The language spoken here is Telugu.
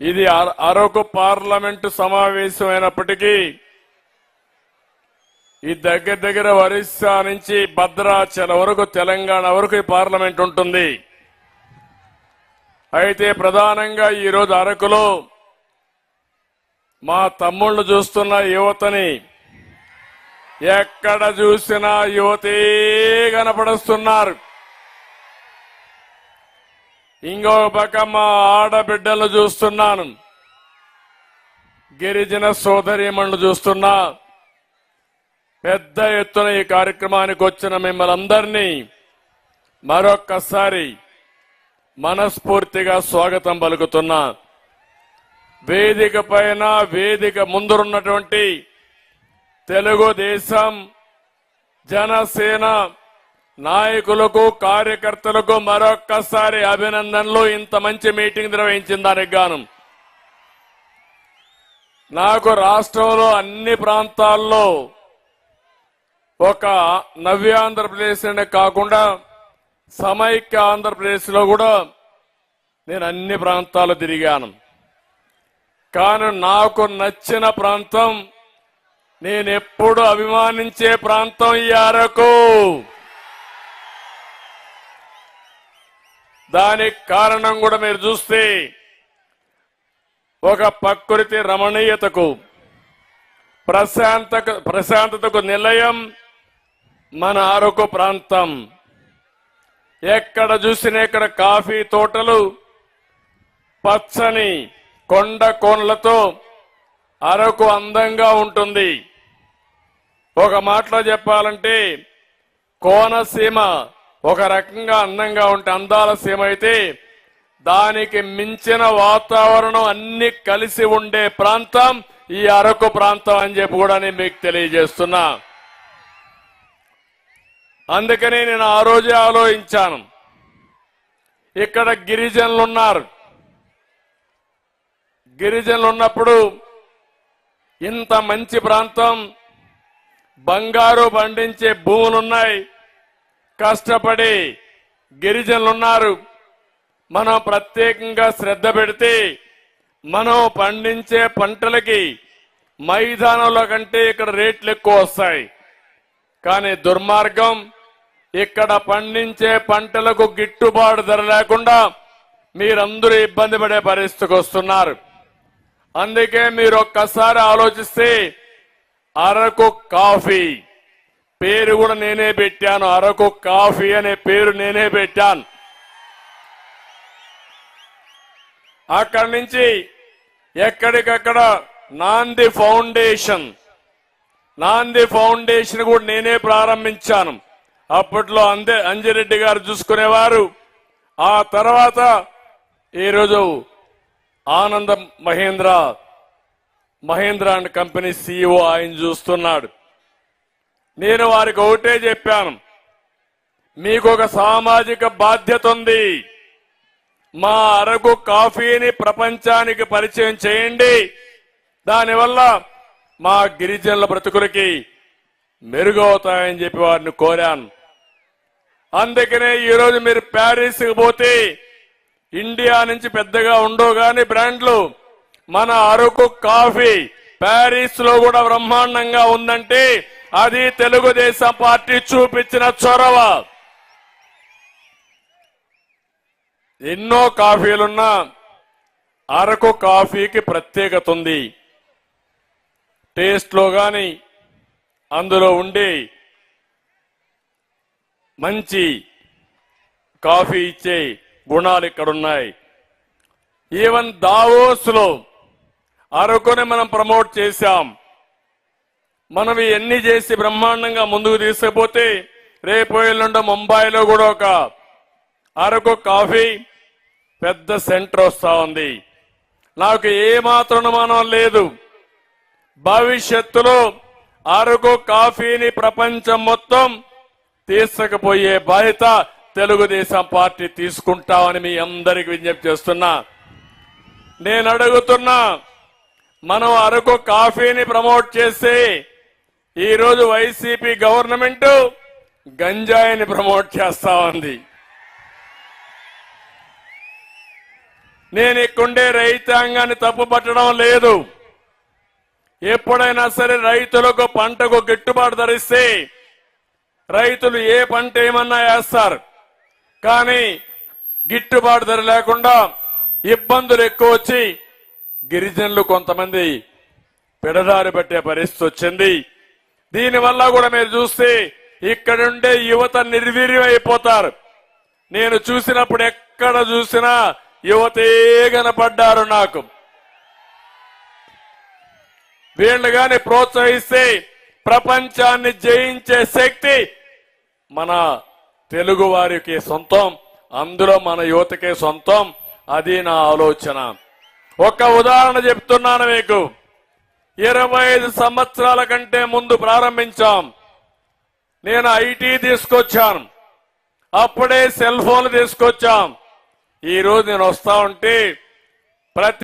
ఇది అర- అరకు పార్లమెంటు సమావేశం అయినప్పటికీ ఈ దగ్గర దగ్గర ఒరిస్సా నుంచి భద్రాచల వరకు తెలంగాణ వరకు ఈ పార్లమెంట్ ఉంటుంది. అయితే ప్రధానంగా ఈరోజు అరకులో మా తమ్ముళ్ళు చూస్తున్న యువతని ఎక్కడ చూసినా యువతే కనపడుస్తున్నారు. ఇంకో పక్క మా ఆడబిడ్డలు చూస్తున్నాను. గిరిజన సోదరీమణులు చూస్తున్నా. పెద్ద ఎత్తున ఈ కార్యక్రమానికి వచ్చిన మిమ్మల్ని అందరినీ మరొక్కసారి మనస్ఫూర్తిగా స్వాగతం పలుకుతున్నా. వేదిక పైన వేదిక ముందురున్నటువంటి తెలుగుదేశం జనసేన నాయకులకు కార్యకర్తలకు మరొక్కసారి అభినందనలు. ఇంత మంచి మీటింగ్ నిర్వహించిన దానికి గాను నాకు రాష్ట్రంలో అన్ని ప్రాంతాల్లో ఒక నవ్యాంధ్రప్రదేశ్ అనే కాకుండా సమైక్య ఆంధ్రప్రదేశ్లో కూడా నేను అన్ని ప్రాంతాలు తిరిగాను. కానీ నాకు నచ్చిన ప్రాంతం నేను ఎప్పుడు అభిమానించే ప్రాంతం ఈ అరకు. దానికి కారణం కూడా మీరు చూస్తే ఒక ప్రకృతి రమణీయతకు ప్రశాంత ప్రశాంతతకు నిలయం మన అరకు ప్రాంతం. ఎక్కడ చూసినా ఇక్కడ కాఫీ తోటలు పచ్చని కొండ కోన్లతో అరకు అందంగా ఉంటుంది. ఒక మాటలో చెప్పాలంటే కోనసీమ ఒక రకంగా అందంగా ఉంటే అందాల సీమ అయితే దానికి మించిన వాతావరణం అన్ని కలిసి ఉండే ప్రాంతం ఈ అరకు ప్రాంతం అని చెప్పి కూడా నేను మీకు తెలియజేస్తున్నా. అందుకని నేను ఆ రోజే ఆలోచించాను. ఇక్కడ గిరిజనులు ఉన్నారు. గిరిజనులు ఉన్నప్పుడు ఇంత మంచి ప్రాంతం బంగారు పండించే భూములున్నాయి. కష్టపడి గిరిజనులు ఉన్నారు మనం ప్రత్యేకంగా శ్రద్ధ పెడితే మనం పండించే పంటలకి మైదానంలో కంటే ఇక్కడ రేట్లు ఎక్కువ వస్తాయి. కానీ దుర్మార్గం ఇక్కడ పండించే పంటలకు గిట్టుబాటు ధర లేకుండా మీరందరూ ఇబ్బంది పడే పరిస్థితికి వస్తున్నారు. అందుకే మీరు ఒక్కసారి ఆలోచిస్తే అరకు కాఫీ పేరు కూడా నేనే పెట్టాను. అరకు కాఫీ అనే పేరు నేనే పెట్టాను. అక్కడి నుంచి ఎక్కడికక్కడ నాంది ఫౌండేషన్ నాంది ఫౌండేషన్ కూడా నేనే ప్రారంభించాను. అప్పట్లో అందే అంజిరెడ్డి గారు చూసుకునేవారు. ఆ తర్వాత ఈరోజు Anand Mahindra Mahindra and company CEO ఆయన చూస్తున్నాడు. నేను వారికి ఒకటే చెప్పాను. మీకు ఒక సామాజిక బాధ్యత ఉంది. మా అరకు కాఫీని ప్రపంచానికి పరిచయం చేయండి. దానివల్ల మా గిరిజనుల బ్రతుకులకి మెరుగవుతాయని చెప్పి వారిని కోరాను. అందుకనే ఈరోజు మీరు ప్యారిస్కి పోతే ఇండియా నుంచి పెద్దగా ఉండవు కానీ బ్రాండ్లు. మన అరకు కాఫీ ప్యారిస్లో కూడా బ్రహ్మాండంగా ఉందంటే అది తెలుగుదేశం పార్టీ చూపించిన చొరవ. ఎన్నో కాఫీలున్నా అరకు కాఫీకి ప్రత్యేకత ఉంది. టేస్ట్లో గాని అందులో ఉండే మంచి కాఫీ ఇచ్చే గుణాలు ఇక్కడున్నాయి. ఈవెన్ దావోస్లో అరకుని మనం ప్రమోట్ చేశాం. మనం ఎన్ని చేసి బ్రహ్మాండంగా ముందుకు తీసుకుపోతే రేపు ఎల్లుండి ముంబైలో కూడా ఒక అరకు కాఫీ పెద్ద సెంటర్ వస్తూ ఉంది. నాకు ఏమాత్రం మనం అనుమానం లేదు. భవిష్యత్తులో అరకు కాఫీని ప్రపంచం మొత్తం తీసుకుపోయే బాధ్యత తెలుగుదేశం పార్టీ తీసుకుంటామని మీ అందరికి విజ్ఞప్తి చేస్తున్నా. నేను అడుగుతున్నా మనం అరకు కాఫీని ప్రమోట్ చేస్తే ఈరోజు వైసీపీ గవర్నమెంట్ గంజాయిని ప్రమోట్ చేస్తా ఉంది. నేను ఇక్కడే రైతాంగాన్ని తప్పు పట్టడం లేదు. ఎప్పుడైనా సరే రైతులకు పంటకు గిట్టుబాటు ధరిస్తే రైతులు ఏ పంట ఏమన్నా వేస్తారు. కానీ గిట్టుబాటు ధర లేకుండా ఇబ్బందులు ఎక్కువ వచ్చి గిరిజనులు కొంతమంది పెడదారి పెట్టే పరిస్థితి వచ్చింది. దీనివల్ల కూడా మీరు చూస్తే ఇక్కడుండే యువత నిర్వీర్యం అయిపోతారు నేను చూసినప్పుడు ఎక్కడ చూసినా యువతే కనపడ్డారు నాకు. వీళ్ళు గాని ప్రోత్సహిస్తే ప్రపంచాన్ని జయించే శక్తి మన తెలుగు వారికి సొంతం అందులో మన యువతకే సొంతం అది నా ఆలోచన. ఒక ఉదాహరణ చెప్తున్నాను మీకు. ఇరవై ఐదు సంవత్సరాల కంటే ముందు ప్రారంభించాం. నేను ఐటీ తీసుకొచ్చాను. అప్పుడే సెల్ ఫోన్ తీసుకొచ్చాం. ఈ రోజు నేను వస్తా ఉంటే ప్రతి